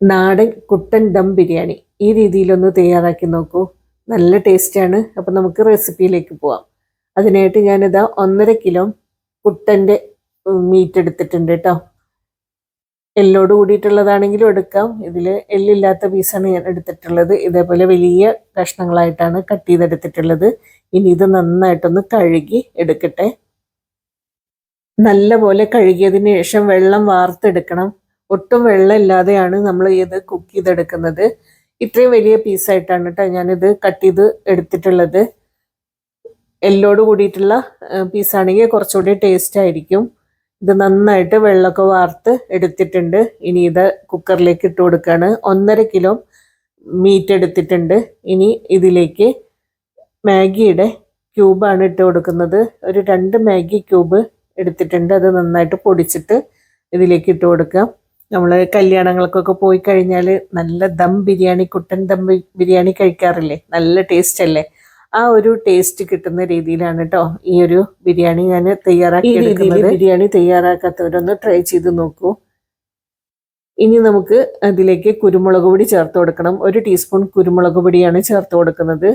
നാടൻ കുട്ടൻ ദം ബിരിയാണി. ഈ രീതിയിലൊന്ന് തയ്യാറാക്കി നോക്കൂ. നല്ല ടേസ്റ്റാണ്. അപ്പം നമുക്ക് റെസിപ്പിയിലേക്ക് പോവാം. അതിനായിട്ട് ഞാനിതാ ഒന്നര കിലോ കുട്ടന്റെ മീറ്റ് എടുത്തിട്ടുണ്ട് കേട്ടോ എല്ലോട് കൂടിയിട്ടുള്ളതാണെങ്കിലും എടുക്കാം. ഇതിൽ എല്ലില്ലാത്ത പീസാണ് ഞാൻ എടുത്തിട്ടുള്ളത്. ഇതേപോലെ വലിയ കഷ്ണങ്ങളായിട്ടാണ് കട്ട് ചെയ്തെടുത്തിട്ടുള്ളത്. ഇനി ഇത് നന്നായിട്ടൊന്ന് കഴുകി എടുക്കട്ടെ. നല്ല പോലെ കഴുകിയതിന് ശേഷം വെള്ളം വാർത്തെടുക്കണം. ഒട്ടും വെള്ളമില്ലാതെയാണ് നമ്മൾ ഇത് കുക്ക് ചെയ്തെടുക്കുന്നത്. ഇത്രയും വലിയ പീസായിട്ടാണ് കേട്ടോ ഞാനിത് കട്ട് ചെയ്ത് എടുത്തിട്ടുള്ളത്. എല്ലോട് കൂടിയിട്ടുള്ള പീസാണെങ്കിൽ കുറച്ചുകൂടി ടേസ്റ്റ് ആയിരിക്കും. ഇത് നന്നായിട്ട് വെള്ളമൊക്കെ വാർത്ത് എടുത്തിട്ടുണ്ട്. ഇനി ഇത് കുക്കറിലേക്ക് ഇട്ട് കൊടുക്കുകയാണ് ഒന്നര കിലോ മീറ്റ് എടുത്തിട്ടുണ്ട്. ഇനി ഇതിലേക്ക് മാഗിയുടെ ക്യൂബാണ് ഇട്ട് കൊടുക്കുന്നത്. ഒരു രണ്ട് മാഗി ക്യൂബ് എടുത്തിട്ടുണ്ട്. അത് നന്നായിട്ട് പൊടിച്ചിട്ട് ഇതിലേക്ക് ഇട്ട് കൊടുക്കാം. നമ്മൾ കല്യാണങ്ങൾക്കൊക്കെ പോയി കഴിഞ്ഞാൽ നല്ല ദം ബിരിയാണി കുട്ടൻ ദം ബിരിയാണി കഴിക്കാറില്ലേ? നല്ല ടേസ്റ്റ് അല്ലേ? ആ ഒരു ടേസ്റ്റ് കിട്ടുന്ന രീതിയിലാണ് കേട്ടോ ഈ ഒരു ബിരിയാണി ഞാൻ തയ്യാറാക്കി രീതിയിൽ ബിരിയാണി തയ്യാറാക്കാത്തവരൊന്ന് ട്രൈ ചെയ്ത് നോക്കൂ. ഇനി നമുക്ക് അതിലേക്ക് കുരുമുളക് പൊടി ചേർത്ത് കൊടുക്കണം. ഒരു ടീസ്പൂൺ കുരുമുളക് പൊടിയാണ് ചേർത്ത് കൊടുക്കുന്നത്.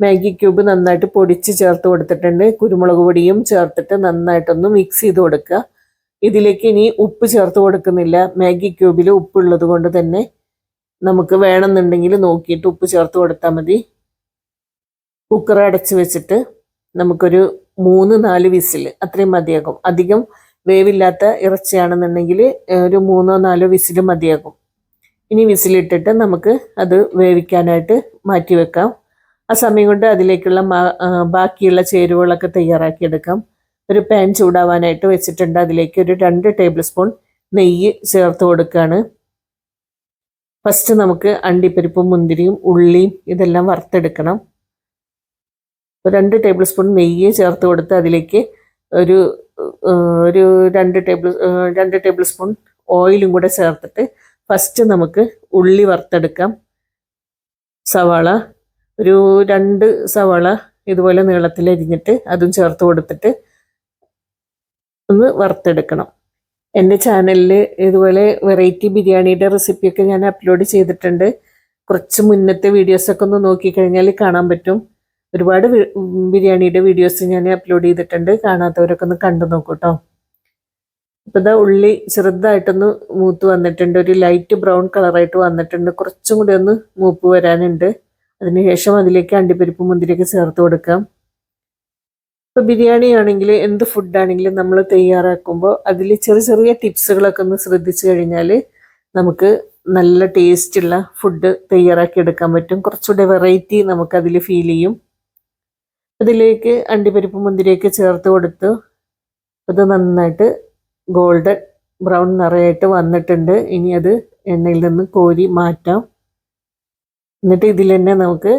മാഗി ക്യൂബ് നന്നായിട്ട് പൊടിച്ച് ചേർത്ത് കൊടുത്തിട്ടുണ്ട്. കുരുമുളക് പൊടിയും ചേർത്തിട്ട് നന്നായിട്ടൊന്ന് മിക്സ് ചെയ്ത് കൊടുക്കുക. ഇതിലേക്ക് ഇനി ഉപ്പ് ചേർത്ത് കൊടുക്കുന്നില്ല. മാഗി ക്യൂബിൽ ഉപ്പുള്ളത് കൊണ്ട് തന്നെ നമുക്ക് വേണമെന്നുണ്ടെങ്കിൽ നോക്കിയിട്ട് ഉപ്പ് ചേർത്ത് കൊടുത്താൽ മതി. കുക്കർ അടച്ച് വെച്ചിട്ട് നമുക്കൊരു മൂന്ന് നാല് വിസിൽ അത്രയും മതിയാകും. അധികം വേവില്ലാത്ത ഇറച്ചിയാണെന്നുണ്ടെങ്കിൽ ഒരു മൂന്നോ നാലോ വിസിൽ മതിയാകും. ഇനി വിസിലിട്ടിട്ട് നമുക്ക് അത് വേവിക്കാനായിട്ട് മാറ്റി വെക്കാം. ആ സമയം കൊണ്ട് അതിലേക്കുള്ള ബാക്കിയുള്ള ചേരുവകളൊക്കെ തയ്യാറാക്കിയെടുക്കാം. ഒരു പാൻ ചൂടാവാനായിട്ട് വെച്ചിട്ടുണ്ട്. അതിലേക്ക് ഒരു രണ്ട് ടേബിൾ സ്പൂൺ നെയ്യ് ചേർത്ത് കൊടുക്കുകയാണ് ഫസ്റ്റ് നമുക്ക് അണ്ടിപ്പരിപ്പും മുന്തിരിയും ഉള്ളിയും ഇതെല്ലാം വറുത്തെടുക്കണം. രണ്ട് ടേബിൾ സ്പൂൺ നെയ്യ് ചേർത്ത് കൊടുത്ത് അതിലേക്ക് ഒരു ഒരു രണ്ട് ടേബിൾ രണ്ട് ടേബിൾ സ്പൂൺ ഓയിലും കൂടെ ചേർത്തിട്ട് ഫസ്റ്റ് നമുക്ക് ഉള്ളി വറുത്തെടുക്കാം. സവാള ഒരു രണ്ട് സവാള ഇതുപോലെ നീളത്തിൽ അരിഞ്ഞിട്ട് അതും ചേർത്ത് കൊടുത്തിട്ട് ഒന്ന് വറുത്തെടുക്കണം. എന്റെ ചാനലിൽ ഇതുപോലെ വെറൈറ്റി ബിരിയാണിയുടെ റെസിപ്പിയൊക്കെ ഞാൻ അപ്ലോഡ് ചെയ്തിട്ടുണ്ട്. കുറച്ച് മുന്നത്തെ വീഡിയോസൊക്കെ ഒന്ന് നോക്കിക്കഴിഞ്ഞാൽ കാണാൻ പറ്റും. ഒരുപാട് ബിരിയാണിയുടെ വീഡിയോസ് ഞാൻ അപ്ലോഡ് ചെയ്തിട്ടുണ്ട്. കാണാത്തവരൊക്കെ ഒന്ന് കണ്ടു നോക്കൂട്ടോ. ഇപ്പം ഇതാ ഉള്ളി ചെറുതായിട്ടൊന്ന് മൂത്ത് വന്നിട്ടുണ്ട്. ഒരു ലൈറ്റ് ബ്രൗൺ കളറായിട്ട് വന്നിട്ടുണ്ട്. കുറച്ചും കൂടി ഒന്ന് മൂപ്പ് വരാനുണ്ട്. അതിനുശേഷം അതിലേക്ക് അണ്ടിപ്പരിപ്പ് മുന്തിരിയൊക്കെ ചേർത്ത് കൊടുക്കാം. ഇപ്പോൾ ബിരിയാണി ആണെങ്കിൽ എന്ത് ഫുഡാണെങ്കിലും നമ്മൾ തയ്യാറാക്കുമ്പോൾ അതിൽ ചെറിയ ചെറിയ ടിപ്സുകളൊക്കെ ഒന്ന് ശ്രദ്ധിച്ചു കഴിഞ്ഞാൽ നമുക്ക് നല്ല ടേസ്റ്റുള്ള ഫുഡ് തയ്യാറാക്കി എടുക്കാൻ പറ്റും. കുറച്ചുകൂടെ വെറൈറ്റി നമുക്കതിൽ ഫീൽ ചെയ്യും. അതിലേക്ക് അണ്ടിപ്പരിപ്പ് മുന്തിരിയൊക്കെ ചേർത്ത് കൊടുത്ത് അത് നന്നായിട്ട് ഗോൾഡൻ ബ്രൗൺ നിറയായിട്ട് വന്നിട്ടുണ്ട്. ഇനി അത് എണ്ണയിൽ നിന്ന് കോരി മാറ്റാം. എന്നിട്ട് ഇതിൽ തന്നെ നമുക്ക്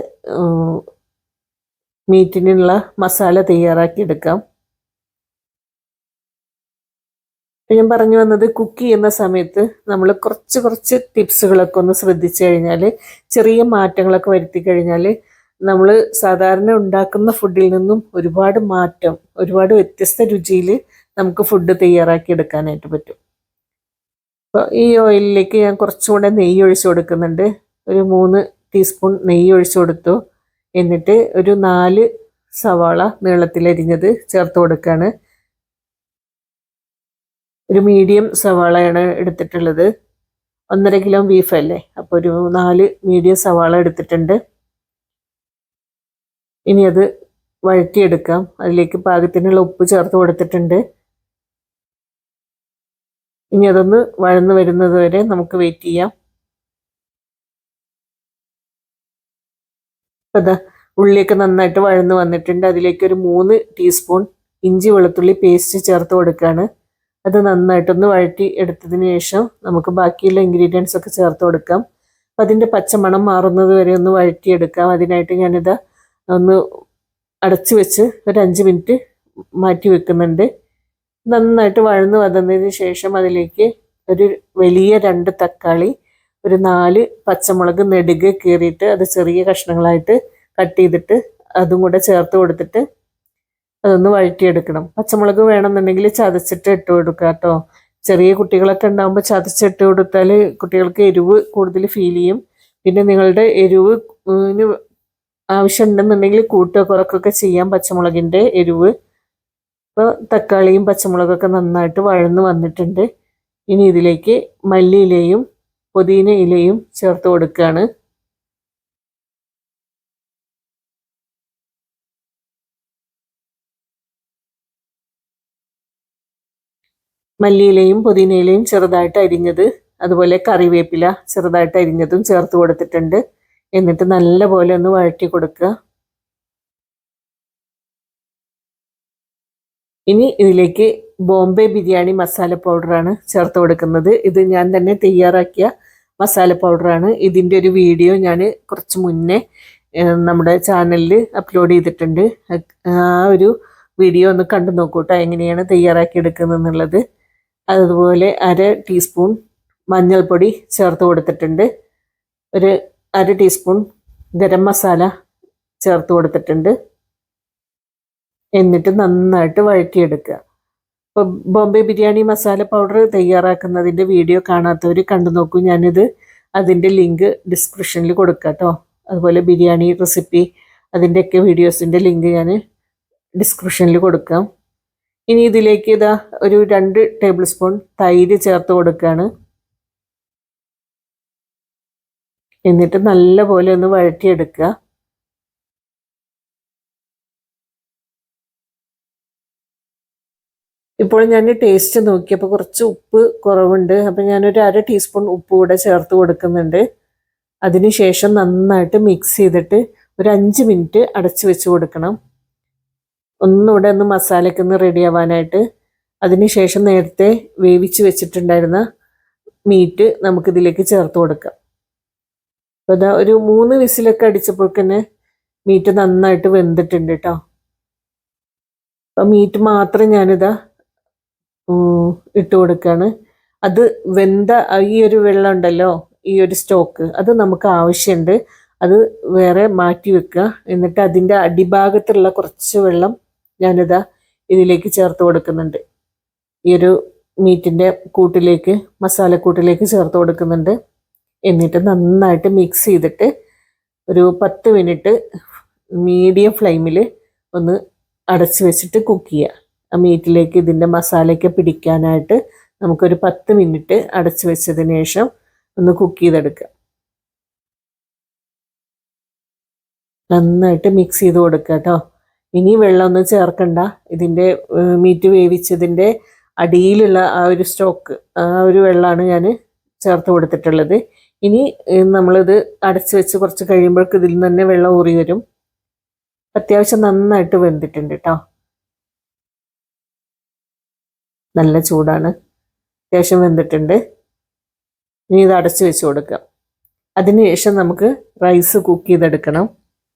മീറ്റിനുള്ള മസാല തയ്യാറാക്കി എടുക്കാം. ഞാൻ പറഞ്ഞു വന്നത് കുക്ക് ചെയ്യുന്ന സമയത്ത് നമ്മൾ കുറച്ച് കുറച്ച് ടിപ്സുകളൊക്കെ ഒന്ന് ശ്രദ്ധിച്ചു കഴിഞ്ഞാൽ ചെറിയ മാറ്റങ്ങളൊക്കെ വരുത്തി കഴിഞ്ഞാൽ നമ്മൾ സാധാരണ ഉണ്ടാക്കുന്ന ഫുഡിൽ നിന്നും ഒരുപാട് മാറ്റം ഒരുപാട് വ്യത്യസ്ത രുചിയിൽ നമുക്ക് ഫുഡ് തയ്യാറാക്കി എടുക്കാനായിട്ട് പറ്റും. അപ്പോൾ ഈ ഓയിലിലേക്ക് ഞാൻ കുറച്ചും കൂടെ നെയ്യ് ഒഴിച്ചു കൊടുക്കുന്നുണ്ട്. ഒരു മൂന്ന് ടീസ്പൂൺ നെയ്യ് ഒഴിച്ചു കൊടുത്തു. എന്നിട്ട് ഒരു നാല് സവാള നീളത്തിലരിഞ്ഞത് ചേർത്ത് കൊടുക്കുകയാണ് ഒരു മീഡിയം സവാളയാണ് എടുത്തിട്ടുള്ളത്. ഒന്നര കിലോ ബീഫ് അല്ലേ? അപ്പോൾ ഒരു നാല് മീഡിയം സവാള എടുത്തിട്ടുണ്ട്. ഇനി അത് വഴറ്റിയെടുക്കാം. അതിലേക്ക് പാകത്തിനുള്ള ഉപ്പ് ചേർത്ത് കൊടുത്തിട്ടുണ്ട്. ഇനി അതൊന്ന് വഴന്ന് വരുന്നത് വരെ നമുക്ക് വെയിറ്റ് ചെയ്യാം. അതാ ഉള്ളിയൊക്കെ നന്നായിട്ട് വഴന്ന് വന്നിട്ടുണ്ട്. അതിലേക്ക് ഒരു മൂന്ന് ടീസ്പൂൺ ഇഞ്ചി വെളുത്തുള്ളി പേസ്റ്റ് ചേർത്ത് കൊടുക്കുകയാണ് അത് നന്നായിട്ടൊന്ന് വഴറ്റി എടുത്തതിന് ശേഷം നമുക്ക് ബാക്കിയുള്ള ഇൻഗ്രീഡിയൻസ് ഒക്കെ ചേർത്ത് കൊടുക്കാം. അപ്പം അതിന്റെ പച്ചമണം മാറുന്നത് വരെ ഒന്ന് വഴറ്റിയെടുക്കാം. അതിനായിട്ട് ഞാനിത് ഒന്ന് അടച്ചു വെച്ച് ഒരു അഞ്ച് മിനിറ്റ് മാറ്റി വെക്കുന്നുണ്ട്. നന്നായിട്ട് വഴന്ന് വന്നതിന് ശേഷം അതിലേക്ക് ഒരു വലിയ രണ്ട് തക്കാളി ഒരു നാല് പച്ചമുളക് നെടുകെ കീറിയിട്ട് അത് ചെറിയ കഷ്ണങ്ങളായിട്ട് കട്ട് ചെയ്തിട്ട് അതും കൂടെ ചേർത്ത് കൊടുത്തിട്ട് അതൊന്ന് വഴറ്റിയെടുക്കണം. പച്ചമുളക് വേണമെന്നുണ്ടെങ്കിൽ ചതച്ചിട്ട് ഇട്ട് കൊടുക്കുക കേട്ടോ. ചെറിയ കുട്ടികളൊക്കെ ഉണ്ടാകുമ്പോൾ ചതച്ചിട്ട് കൊടുത്താൽ കുട്ടികൾക്ക് എരിവ് കൂടുതൽ ഫീൽ ചെയ്യും. പിന്നെ നിങ്ങളുടെ എരിവ് ആവശ്യം ഉണ്ടെന്നുണ്ടെങ്കിൽ കൂട്ടുക കുറക്കൊക്കെ ചെയ്യാം പച്ചമുളകിന്റെ എരിവ്. ഇപ്പോൾ തക്കാളിയും പച്ചമുളകൊക്കെ നന്നായിട്ട് വഴന്ന് വന്നിട്ടുണ്ട്. ഇനി ഇതിലേക്ക് മല്ലിയിലയും പുതിന ഇലയും ചേർത്ത് കൊടുക്കുകയാണ് മല്ലിയിലയും പുതിനയിലയും ചെറുതായിട്ട് അരിഞ്ഞത് അതുപോലെ കറിവേപ്പില ചെറുതായിട്ട് അരിഞ്ഞതും ചേർത്ത് കൊടുത്തിട്ടുണ്ട്. എന്നിട്ട് നല്ലപോലെ ഒന്ന് വഴറ്റി കൊടുക്കുക. ഇനി ഇതിലേക്ക് ബോംബെ ബിരിയാണി മസാല പൗഡറാണ് ചേർത്ത് കൊടുക്കുന്നത്. ഇത് ഞാൻ തന്നെ തയ്യാറാക്കിയ മസാല പൗഡറാണ്. ഇതിന്റെ ഒരു വീഡിയോ ഞാൻ കുറച്ച് മുന്നേ നമ്മുടെ ചാനലിൽ അപ്ലോഡ് ചെയ്തിട്ടുണ്ട്. ആ ഒരു വീഡിയോ ഒന്ന് കണ്ടു നോക്കൂട്ടോ എങ്ങനെയാണ് തയ്യാറാക്കി എടുക്കുന്നത് എന്നുള്ളത് അതുപോലെ അര ടീസ്പൂൺ മഞ്ഞൾപ്പൊടി ചേർത്ത് കൊടുത്തിട്ടുണ്ട്. ഒരു അര ടീസ്പൂൺ ഗരം മസാല ചേർത്ത് കൊടുത്തിട്ടുണ്ട്. എന്നിട്ട് നന്നായിട്ട് വഴറ്റിയെടുക്കുക. ബോംബെ ബിരിയാണി മസാല പൗഡർ തയ്യാറാക്കുന്നതിന്റെ വീഡിയോ കാണാത്തവർ കണ്ടു നോക്കൂ. ഞാനിത് അതിന്റെ ലിങ്ക് ഡിസ്ക്രിപ്ഷനിൽ കൊടുക്കാം കേട്ടോ അതുപോലെ ബിരിയാണി റെസിപ്പി അതിന്റെയൊക്കെ വീഡിയോസിന്റെ ലിങ്ക് ഞാൻ ഡിസ്ക്രിപ്ഷനിൽ കൊടുക്കാം. ഇനി ഇതിലേക്ക് ഇതാ ഒരു രണ്ട് ടേബിൾ സ്പൂൺ തൈര് ചേർത്ത് കൊടുക്കുകയാണ് എന്നിട്ട് നല്ലപോലെ ഒന്ന് വഴറ്റിയെടുക്കുക. ഇപ്പോൾ ഞാൻ ടേസ്റ്റ് നോക്കിയപ്പോൾ കുറച്ച് ഉപ്പ് കുറവുണ്ട്. അപ്പം ഞാനൊരു അര ടീസ്പൂൺ ഉപ്പ് കൂടെ ചേർത്ത് കൊടുക്കുന്നുണ്ട്. അതിനുശേഷം നന്നായിട്ട് മിക്സ് ചെയ്തിട്ട് ഒരു അഞ്ച് മിനിറ്റ് അടച്ച് വെച്ച് കൊടുക്കണം. ഒന്നുകൂടെ ഒന്ന് മസാലയ്ക്ക് ഒന്ന് റെഡി ആവാനായിട്ട്. അതിനുശേഷം നേരത്തെ വേവിച്ച് വെച്ചിട്ടുണ്ടായിരുന്ന മീറ്റ് നമുക്കിതിലേക്ക് ചേർത്ത് കൊടുക്കാം. അപ്പോൾ ഇതാ ഒരു മൂന്ന് വിസിലൊക്കെ അടിച്ചപ്പോൾ തന്നെ മീറ്റ് നന്നായിട്ട് വെന്തിട്ടുണ്ട് കേട്ടോ അപ്പോൾ മീറ്റ് മാത്രം ഞാനിതാ ഇട്ട് കൊടുക്കുകയാണ് അത് വെന്ത ഈ ഒരു വെള്ളം ഉണ്ടല്ലോ ഈ ഒരു സ്റ്റോക്ക് അത് നമുക്ക് ആവശ്യമുണ്ട് അത് വേറെ മാറ്റി വെക്കുക എന്നിട്ട് അതിന്റെ അടിഭാഗത്തുള്ള കുറച്ച് വെള്ളം ഞാനിതാ ഇതിലേക്ക് ചേർത്ത് കൊടുക്കുന്നുണ്ട്. ഈ ഒരു മീറ്റിന്റെ കൂട്ടിലേക്ക് മസാലക്കൂട്ടിലേക്ക് ചേർത്ത് കൊടുക്കുന്നുണ്ട്. എന്നിട്ട് നന്നായിട്ട് മിക്സ് ചെയ്തിട്ട് ഒരു പത്ത് മിനിറ്റ് മീഡിയം ഫ്ലെയിമിൽ ഒന്ന് അടച്ചു വെച്ചിട്ട് കുക്ക് ചെയ്യുക മീറ്റിലേക്ക് ഇതിന്റെ മസാലയൊക്കെ പിടിക്കാനായിട്ട് നമുക്കൊരു പത്ത് മിനിറ്റ് അടച്ച് വെച്ചതിന് ശേഷം ഒന്ന് കുക്ക് ചെയ്തെടുക്കുക. നന്നായിട്ട് മിക്സ് ചെയ്ത് കൊടുക്കുക കേട്ടോ ഇനി വെള്ളമൊന്നും ചേർക്കണ്ട. ഇതിന്റെ മീറ്റ് വേവിച്ചതിന്റെ അടിയിലുള്ള ആ ഒരു സ്റ്റോക്ക് ആ ഒരു വെള്ളമാണ് ഞാൻ ചേർത്ത് കൊടുത്തിട്ടുള്ളത്. ഇനി നമ്മളിത് അടച്ച് വെച്ച് കുറച്ച് കഴിയുമ്പോഴേക്ക് ഇതിൽ നിന്ന് തന്നെ വെള്ളം ഊറി വരും. അത്യാവശ്യം നന്നായിട്ട് വെന്തിട്ടുണ്ട് കേട്ടോ നല്ല ചൂടാണ്. അത്യാവശ്യം വെന്തിട്ടുണ്ട്. ഇനി ഇത് അടച്ചു വെച്ച് കൊടുക്കാം. അതിനുശേഷം നമുക്ക് റൈസ് കുക്ക് ചെയ്തെടുക്കണം.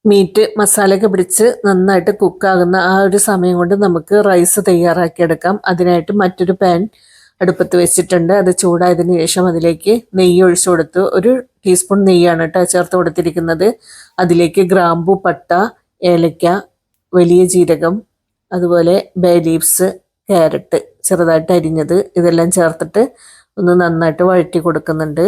മീറ്റ് മസാലയൊക്കെ പിടിച്ച് നന്നായിട്ട് കുക്കാകുന്ന ആ ഒരു സമയം കൊണ്ട് നമുക്ക് റൈസ് തയ്യാറാക്കിയെടുക്കാം. അതിനായിട്ട് മറ്റൊരു പാൻ അടുപ്പത്ത് വെച്ചിട്ടുണ്ട്. അത് ചൂടായതിനു ശേഷം അതിലേക്ക് നെയ്യ് ഒഴിച്ചു കൊടുത്തു. ഒരു ടീസ്പൂൺ നെയ്യാണ് കേട്ടോ ചേർത്ത് കൊടുത്തിരിക്കുന്നത്. അതിലേക്ക് ഗ്രാമ്പു പട്ട ഏലക്ക വലിയ ജീരകം അതുപോലെ ബേ ലീവ്സ് ക്യാരറ്റ് ചെറുതായിട്ട് അരിഞ്ഞത് ഇതെല്ലാം ചേർത്തിട്ട് ഒന്ന് നന്നായിട്ട് വഴറ്റി കൊടുക്കുന്നുണ്ട്.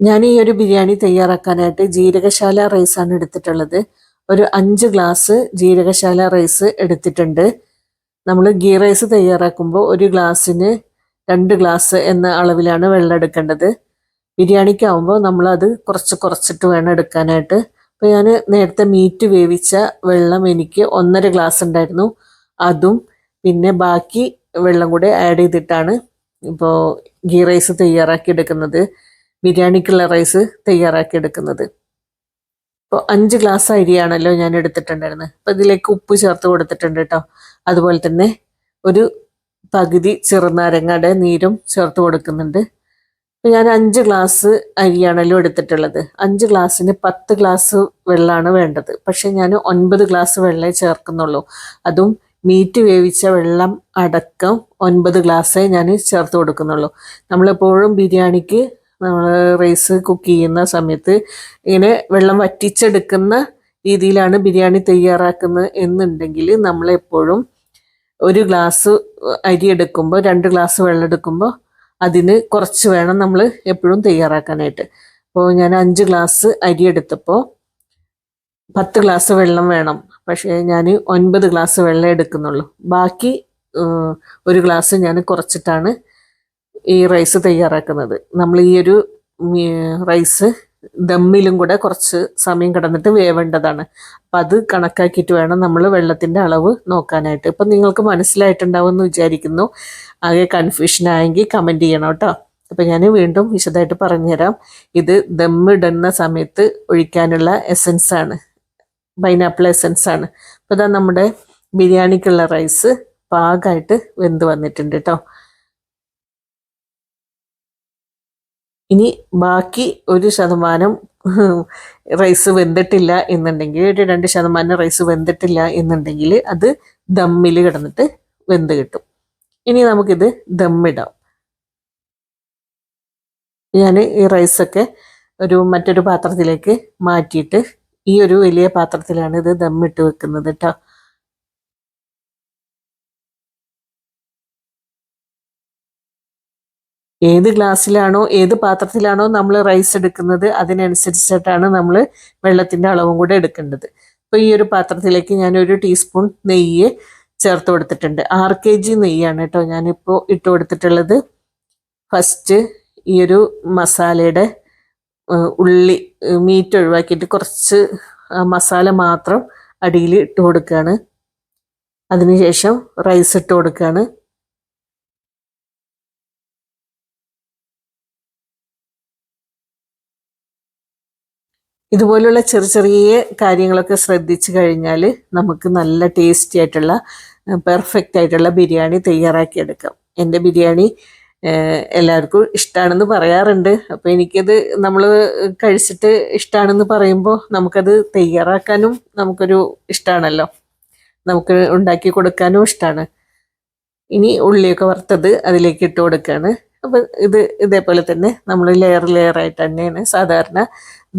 ഞാൻ ഈ ഒരു ബിരിയാണി തയ്യാറാക്കാനായിട്ട് ജീരകശാല റൈസാണ് എടുത്തിട്ടുള്ളത്. ഒരു അഞ്ച് ഗ്ലാസ് ജീരകശാല റൈസ് എടുത്തിട്ടുണ്ട്. നമ്മൾ ഗീ റൈസ് തയ്യാറാക്കുമ്പോൾ ഒരു ഗ്ലാസ്സിന് രണ്ട് ഗ്ലാസ് എന്ന അളവിലാണ് വെള്ളം എടുക്കേണ്ടത്. ബിരിയാണിക്കാവുമ്പോൾ നമ്മളത് കുറച്ച് കുറച്ചിട്ട് വേണം എടുക്കാനായിട്ട്. അപ്പോൾ ഞാൻ നേരത്തെ മീറ്റ് വേവിച്ച വെള്ളം എനിക്ക് ഒന്നര ഗ്ലാസ് ഉണ്ടായിരുന്നു. അതും പിന്നെ ബാക്കി വെള്ളം കൂടെ ആഡ് ചെയ്തിട്ടാണ് ഇപ്പോൾ ഗീ റൈസ് തയ്യാറാക്കി എടുക്കുന്നത്. ബിരിയാണിക്കുള്ള റൈസ് തയ്യാറാക്കി എടുക്കുന്നത്. ഇപ്പോൾ അഞ്ച് ഗ്ലാസ് അരിയാണല്ലോ ഞാൻ എടുത്തിട്ടുണ്ടായിരുന്നത്. അപ്പോൾ ഇതിലേക്ക് ഉപ്പ് ചേർത്ത് കൊടുത്തിട്ടുണ്ട് കേട്ടോ. അതുപോലെ തന്നെ ഒരു പകുതി ചെറുനാരങ്ങയുടെ നീരും ചേർത്ത് കൊടുക്കുന്നുണ്ട്. ഞാൻ അഞ്ച് ഗ്ലാസ് അരിയാണല്ലോ എടുത്തിട്ടുള്ളത്. അഞ്ച് ഗ്ലാസ്സിന് പത്ത് ഗ്ലാസ് വെള്ളമാണ് വേണ്ടത്. പക്ഷെ ഞാൻ ഒൻപത് ഗ്ലാസ് വെള്ളമേ ചേർക്കുന്നുള്ളൂ. അതും മീറ്റ് വേവിച്ച വെള്ളം അടക്കം ഒൻപത് ഗ്ലാസ്സേ ഞാൻ ചേർത്ത് കൊടുക്കുന്നുള്ളൂ. നമ്മളെപ്പോഴും ബിരിയാണിക്ക് നമ്മൾ റൈസ് കുക്ക് ചെയ്യുന്ന സമയത്ത് ഇങ്ങനെ വെള്ളം വറ്റിച്ചെടുക്കുന്ന രീതിയിലാണ് ബിരിയാണി തയ്യാറാക്കുന്നത് എന്നുണ്ടെങ്കിൽ നമ്മളെപ്പോഴും ഒരു ഗ്ലാസ് അരി എടുക്കുമ്പോൾ രണ്ട് ഗ്ലാസ് വെള്ളം എടുക്കുമ്പോൾ അതിന് കുറച്ച് വേണം നമ്മൾ എപ്പോഴും തയ്യാറാക്കാനായിട്ട്. അപ്പോൾ ഞാൻ അഞ്ച് ഗ്ലാസ് അരി എടുത്തപ്പോൾ പത്ത് ഗ്ലാസ് വെള്ളം വേണം. പക്ഷേ ഞാൻ ഒൻപത് ഗ്ലാസ് വെള്ളം എടുക്കുന്നുള്ളൂ. ബാക്കി ഒരു ഗ്ലാസ് ഞാൻ കുറച്ചിട്ടാണ് ഈ റൈസ് തയ്യാറാക്കുന്നത്. നമ്മൾ ഈ ഒരു റൈസ് ദമ്മിലും കൂടെ കുറച്ച് സമയം കിടന്നിട്ട് വേവേണ്ടതാണ്. അപ്പം അത് കണക്കാക്കിയിട്ട് വേണം നമ്മൾ വെള്ളത്തിന്റെ അളവ് നോക്കാനായിട്ട്. ഇപ്പം നിങ്ങൾക്ക് മനസ്സിലായിട്ടുണ്ടാവും എന്ന് വിചാരിക്കുന്നു. ആകെ കൺഫ്യൂഷൻ ആയെങ്കിൽ കമന്റ് ചെയ്യണം കേട്ടോ. അപ്പം ഞാൻ വീണ്ടും വിശദമായിട്ട് പറഞ്ഞുതരാം. ഇത് ദമ്മിടുന്ന സമയത്ത് ഒഴിക്കാനുള്ള എസൻസ് ആണ്. പൈനാപ്പിൾ എസൻസ് ആണ്. അപ്പോൾ ഇതാ നമ്മുടെ ബിരിയാണിക്കുള്ള റൈസ് പാകമായിട്ട് വെന്ത് വന്നിട്ടുണ്ട് കേട്ടോ. ഇനി ബാക്കി ഒരു ശതമാനം റൈസ് വെന്തിട്ടില്ല എന്നുണ്ടെങ്കിൽ ഒരു രണ്ട് ശതമാനം റൈസ് വെന്തിട്ടില്ല എന്നുണ്ടെങ്കിൽ അത് ദമ്മിൽ കിടന്നിട്ട് വെന്ത് കിട്ടും. ഇനി നമുക്കിത് ദമ്മിടാം. ഞാൻ ഈ റൈസൊക്കെ ഒരു മറ്റൊരു പാത്രത്തിലേക്ക് മാറ്റിയിട്ട് ഈ ഒരു വലിയ പാത്രത്തിലാണ് ഇത് ദമ്മിട്ട് വെക്കുന്നത് കേട്ടോ ഏത് ഗ്ലാസ്സിലാണോ ഏത് പാത്രത്തിലാണോ നമ്മൾ റൈസ് എടുക്കുന്നത് അതിനനുസരിച്ചിട്ടാണ് നമ്മൾ വെള്ളത്തിന്റെ അളവും കൂടെ എടുക്കേണ്ടത്. അപ്പോൾ ഈ ഒരു പാത്രത്തിലേക്ക് ഞാൻ ഒരു ടീസ്പൂൺ നെയ്യ് ചേർത്ത് കൊടുത്തിട്ടുണ്ട്. ആറ് കെ ജി നെയ്യാണ് കേട്ടോ ഞാനിപ്പോൾ ഇട്ട് കൊടുത്തിട്ടുള്ളത്. ഫസ്റ്റ് ഈ ഒരു മസാലയുടെ ഉള്ളി മീറ്റ് ഒഴിവാക്കിയിട്ട് കുറച്ച് മസാല മാത്രം അടിയിൽ ഇട്ട് കൊടുക്കുകയാണ് അതിനുശേഷം റൈസ് ഇട്ട് കൊടുക്കുകയാണ് ഇതുപോലുള്ള ചെറിയ ചെറിയ കാര്യങ്ങളൊക്കെ ശ്രദ്ധിച്ചു കഴിഞ്ഞാൽ നമുക്ക് നല്ല ടേസ്റ്റി ആയിട്ടുള്ള പെർഫെക്റ്റ് ആയിട്ടുള്ള ബിരിയാണി തയ്യാറാക്കിയെടുക്കാം എന്റെ ബിരിയാണി എല്ലാവർക്കും ഇഷ്ടമാണെന്ന് പറയാറുണ്ട്. അപ്പോൾ എനിക്കത് നമ്മൾ കഴിച്ചിട്ട് ഇഷ്ടമാണെന്ന് പറയുമ്പോൾ നമുക്കത് തയ്യാറാക്കാനും നമുക്കൊരു ഇഷ്ടമാണല്ലോ നമുക്ക് ഉണ്ടാക്കി കൊടുക്കാനും ഇഷ്ടമാണ് ഇനി ഉള്ളിയൊക്കെ വറുത്തത് അതിലേക്ക് ഇട്ട് കൊടുക്കുകയാണ് അപ്പം ഇത് ഇതേപോലെ തന്നെ നമ്മൾ ലെയർ ലെയർ ആയിട്ട് തന്നെയാണ് സാധാരണ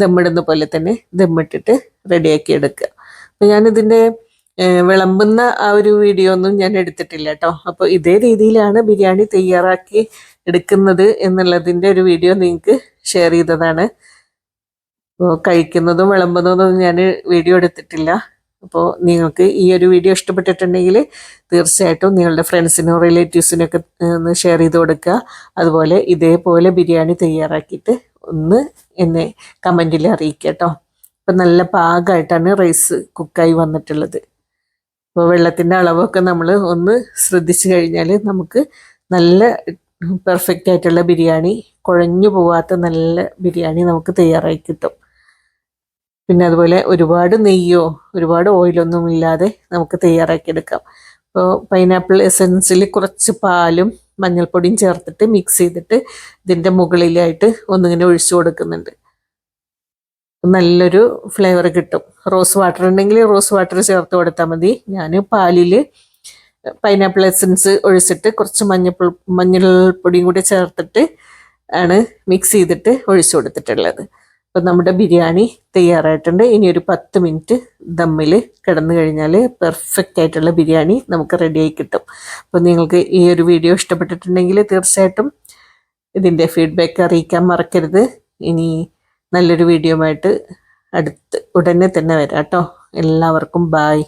ദമ്മിടുന്ന പോലെ തന്നെ ദമ്മിട്ടിട്ട് റെഡിയാക്കി എടുക്കുക. അപ്പം ഞാനിതിന്റെ വിളമ്പുന്ന ആ ഒരു വീഡിയോ ഒന്നും ഞാൻ എടുത്തിട്ടില്ല കേട്ടോ. അപ്പോൾ ഇതേ രീതിയിലാണ് ബിരിയാണി തയ്യാറാക്കി എടുക്കുന്നത് എന്നുള്ളതിന്റെ ഒരു വീഡിയോ നിങ്ങൾക്ക് ഷെയർ ചെയ്തതാണ്. അപ്പോൾ കഴിക്കുന്നതും വിളമ്പുന്നതും ഞാൻ വീഡിയോ എടുത്തിട്ടില്ല. അപ്പോൾ നിങ്ങൾക്ക് ഈ ഒരു വീഡിയോ ഇഷ്ടപ്പെട്ടിട്ടുണ്ടെങ്കിൽ തീർച്ചയായിട്ടും നിങ്ങളുടെ ഫ്രണ്ട്സിനോ റിലേറ്റീവ്സിനൊക്കെ ഒന്ന് ഷെയർ ചെയ്ത് കൊടുക്കുക. അതുപോലെ ഇതേപോലെ ബിരിയാണി തയ്യാറാക്കിയിട്ട് ഒന്ന് എന്നെ കമന്റിൽ അറിയിക്കുക കേട്ടോ. അപ്പം നല്ല പാകമായിട്ടാണ് റൈസ് കുക്കായി വന്നിട്ടുള്ളത്. അപ്പോൾ വെള്ളത്തിന്റെ അളവൊക്കെ നമ്മൾ ഒന്ന് ശ്രദ്ധിച്ചു കഴിഞ്ഞാൽ നമുക്ക് നല്ല പെർഫെക്റ്റ് ആയിട്ടുള്ള ബിരിയാണി കുഴഞ്ഞു പോവാത്ത നല്ല ബിരിയാണി നമുക്ക് തയ്യാറായി കിട്ടും. പിന്നെ അതുപോലെ ഒരുപാട് നെയ്യോ ഒരുപാട് ഓയിലൊന്നും ഇല്ലാതെ നമുക്ക് തയ്യാറാക്കിയെടുക്കാം അപ്പോൾ പൈനാപ്പിൾ എസൻസിൽ കുറച്ച് പാലും മഞ്ഞൾപ്പൊടിയും ചേർത്തിട്ട് മിക്സ് ചെയ്തിട്ട് ഇതിന്റെ മുകളിലായിട്ട് ഒന്നിങ്ങനെ ഒഴിച്ചു കൊടുക്കുന്നുണ്ട്. നല്ലൊരു ഫ്ലേവർ കിട്ടും. റോസ് വാട്ടർ ഉണ്ടെങ്കിൽ റോസ് വാട്ടർ ചേർത്ത് കൊടുത്താൽ മതി. ഞാൻ പാലിൽ പൈനാപ്പിൾ എസൻസ് ഒഴിച്ചിട്ട് കുറച്ച് മഞ്ഞൾ മഞ്ഞൾപ്പൊടിയും കൂടി ചേർത്തിട്ട് ആണ് മിക്സ് ചെയ്തിട്ട് ഒഴിച്ചു കൊടുത്തിട്ടുള്ളത്. അപ്പം നമ്മുടെ ബിരിയാണി തയ്യാറായിട്ടുണ്ട്. ഇനി ഒരു പത്ത് മിനിറ്റ് ദമ്മിൽ കിടന്നു കഴിഞ്ഞാൽ പെർഫെക്റ്റ് ആയിട്ടുള്ള ബിരിയാണി നമുക്ക് റെഡിയായി കിട്ടും. അപ്പോൾ നിങ്ങൾക്ക് ഈ ഒരു വീഡിയോ ഇഷ്ടപ്പെട്ടിട്ടുണ്ടെങ്കിൽ തീർച്ചയായിട്ടും ഇതിന്റെ ഫീഡ്ബാക്ക് അറിയിക്കാൻ മറക്കരുത്. ഇനി നല്ലൊരു വീഡിയോ ആയിട്ട് അടുത്ത് ഉടനെ തന്നെ വരാം കേട്ടോ. എല്ലാവർക്കും ബായ്